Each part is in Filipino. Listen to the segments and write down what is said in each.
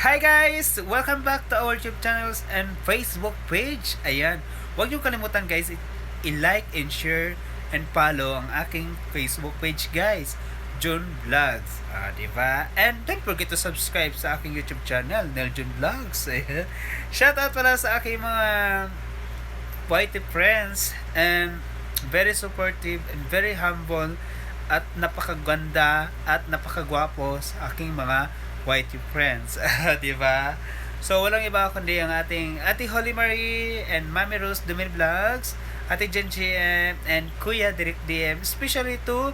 Hi guys! Welcome back to our YouTube channels and Facebook page. Ayan. Huwag niyo kalimutan guys, i-like and share and follow ang aking Facebook page guys. June Vlogs. Ah, di ba? And don't forget to subscribe sa aking YouTube channel, Nel June Vlogs. Ayan. Shoutout pala sa aking mga whitey friends and very supportive and very humble at napakaganda at napakagwapo sa aking mga whitey friends. di ba? So, walang iba kundi ang ating Ate Holly Marie and Mami Rose Dumil Vlogs, Ate Jen GM, and Kuya Direk DM, especially to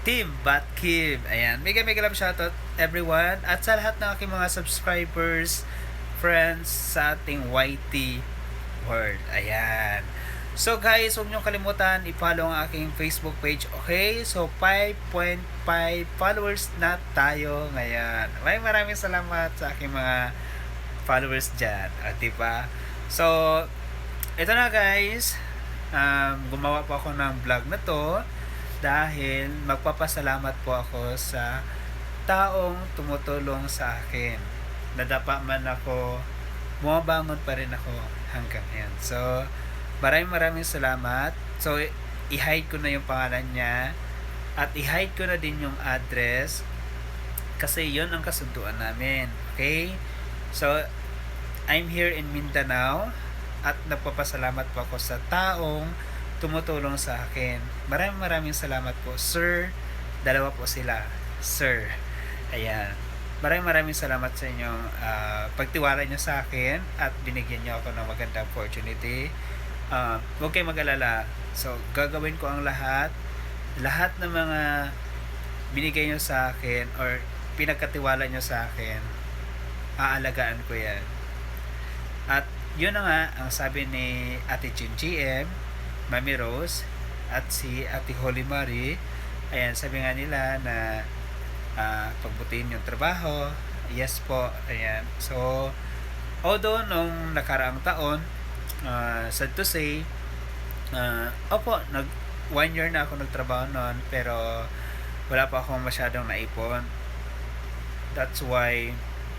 Team Bat Kim. Ayan. Mega mega love shoutout everyone at sa lahat ng aking mga subscribers, friends sa ating YT world. Ayan. So guys, huwag niyo kalimutan i-follow ang aking Facebook page. Okay? So 5.5 followers na tayo ngayon. Maraming maraming salamat sa aking mga followers dyan. At diba? So, ito na guys. Um, gumawa po ako ng vlog na to dahil magpapasalamat po ako sa taong tumutulong sa akin. Nadapa man ako, bumabangon pa rin ako hanggang ngayon. So, maraming maraming salamat. So, i-hide ko na yung pangalan niya at i-hide ko na din yung address kasi yon ang kasunduan namin. Okay? So, I'm here in Mindanao at nagpapasalamat po ako sa taong tumutulong sa akin. Maraming maraming salamat po, sir. Dalawa po sila, sir. Ayan. Maraming maraming salamat sa inyong ah, pagtiwala nyo sa akin at binigyan nyo ako ng magandang opportunity. Uh, huwag kayong mag-alala. So, gagawin ko ang lahat. Lahat ng mga binigay nyo sa akin or pinagkatiwala nyo sa akin, aalagaan ko yan. At yun na nga ang sabi ni Ate Jin GM, Mami Rose, at si Ate Holly Marie. Ayan, sabi nga nila na ah, pagbutihin yung trabaho. Yes po, ayan. So, although nung nakaraang taon, uh, sad to say, ah, opo, nag one year na ako nagtrabaho noon, pero wala pa akong masyadong naipon. That's why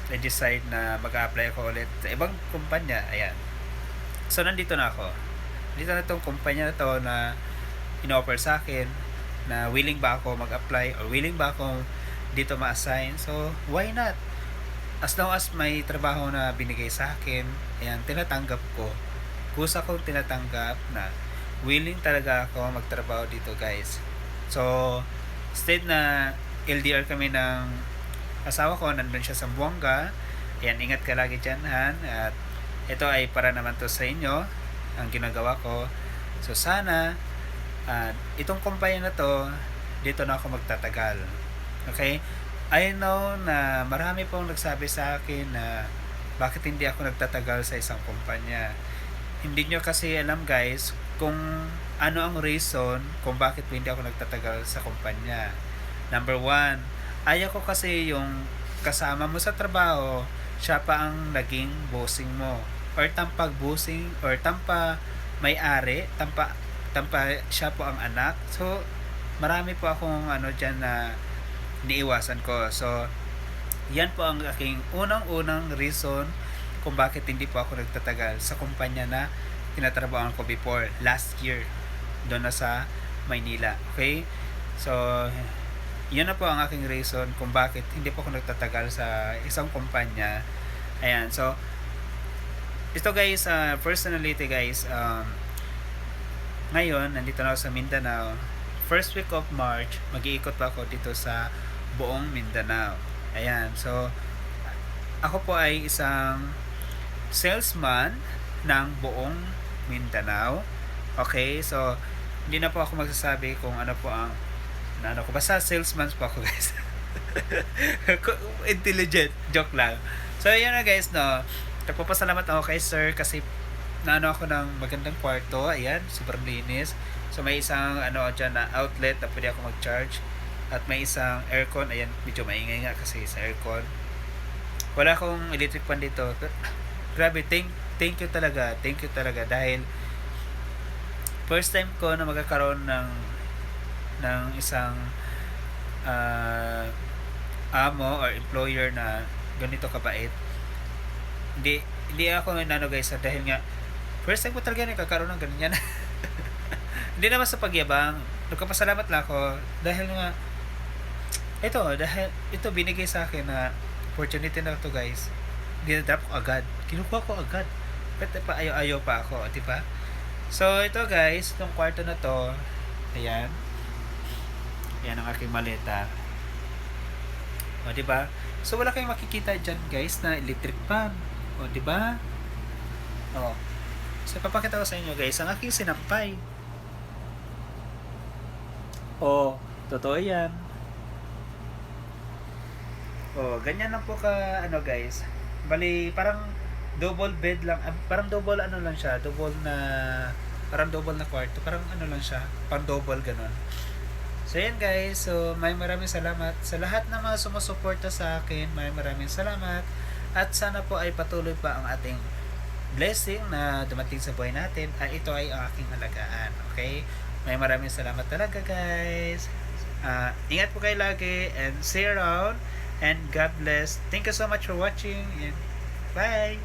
I decide na mag-apply ako ulit sa ibang kumpanya. Ayan. So, nandito na ako. Dito na itong kumpanya na to na in-offer sa akin na willing ba ako mag-apply or willing ba ako dito ma-assign. So, why not? As long as may trabaho na binigay sa akin, ayan, tinatanggap ko. Kusa kong tinatanggap na willing talaga ako magtrabaho dito, guys. So, instead na LDR kami ng asawa ko, nandun siya sa Buanga. Ayan, ingat ka lagi dyan, Han. At ito ay para naman to sa inyo, ang ginagawa ko. So, sana, at itong kumpanya na to, dito na ako magtatagal. Okay? I know na marami pong nagsabi sa akin na bakit hindi ako nagtatagal sa isang kumpanya. Hindi nyo kasi alam guys kung ano ang reason kung bakit hindi ako nagtatagal sa kumpanya. Number one, ayaw ko kasi yung kasama mo sa trabaho, siya pa ang naging bossing mo. Or tampag bossing, or tampa may-ari, tampa, tampa siya po ang anak. So, marami po akong ano dyan na niiwasan ko. So, yan po ang aking unang-unang reason kung bakit hindi po ako nagtatagal sa kumpanya na tinatrabahoan ko before last year doon na sa Maynila. Okay? So, yun na po ang aking reason kung bakit hindi po ako nagtatagal sa isang kumpanya. Ayan. So, ito guys, uh, personality guys, um, ngayon, nandito na ako sa Mindanao. First week of March, mag-iikot pa ako dito sa buong Mindanao. Ayan. So, ako po ay isang salesman ng buong Mindanao. Okay, so hindi na po ako magsasabi kung ano po ang na ano ko. Basta salesman po ako guys. Intelligent. Joke lang. So, yan na guys, no. Nagpapasalamat ako kay sir kasi naano ako ng magandang kwarto. Ayan, sobrang linis. So, may isang ano dyan na outlet na pwede ako mag-charge. At may isang aircon. Ayan, medyo maingay nga kasi sa aircon. Wala akong electric fan dito. Grabe, thank, thank you talaga. Thank you talaga. Dahil, first time ko na magkakaroon ng ng isang ah, amo or employer na ganito kabait. Hindi hindi ako nano guys ah, dahil nga first time ko talaga nagkakaroon ng ganyan. hindi naman sa pagyabang. Nagpapasalamat lang ako dahil nga ito dahil ito binigay sa akin na opportunity na to guys. Dinadrop ko agad. Kinukuha ko agad. Pero pa ayaw-ayaw pa ako, di ba? So ito guys, itong kwarto na to, ayan. Ayan ang aking maleta. O, di ba? So wala kayong makikita diyan, guys, na electric fan. O, di ba? O. So papakita ko sa inyo, guys, ang aking sinampay. O, totoo 'yan. O, ganyan lang po ka ano, guys. Bali, parang double bed lang, ah, parang double ano lang siya, double na parang double na kwarto, parang ano lang siya, pang double ganun. So yan guys, so may maraming salamat sa lahat ng mga sumusuporta sa akin, may maraming salamat at sana po ay patuloy pa ang ating blessing na dumating sa buhay natin ay ito ay ang aking alagaan, okay? May maraming salamat talaga guys. Ah, ingat po kayo lagi and see you around and God bless. Thank you so much for watching and bye!